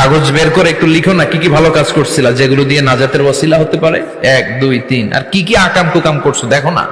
কাগজ বের করে একটু লিখো না, কি কি ভালো কাজ করছিলা, যেগুলো দিয়ে নাজাতের বসিলা হতে পারে? এক, দুই, তিন। আর কি কি আকাম কুকাম করছ, দেখো না।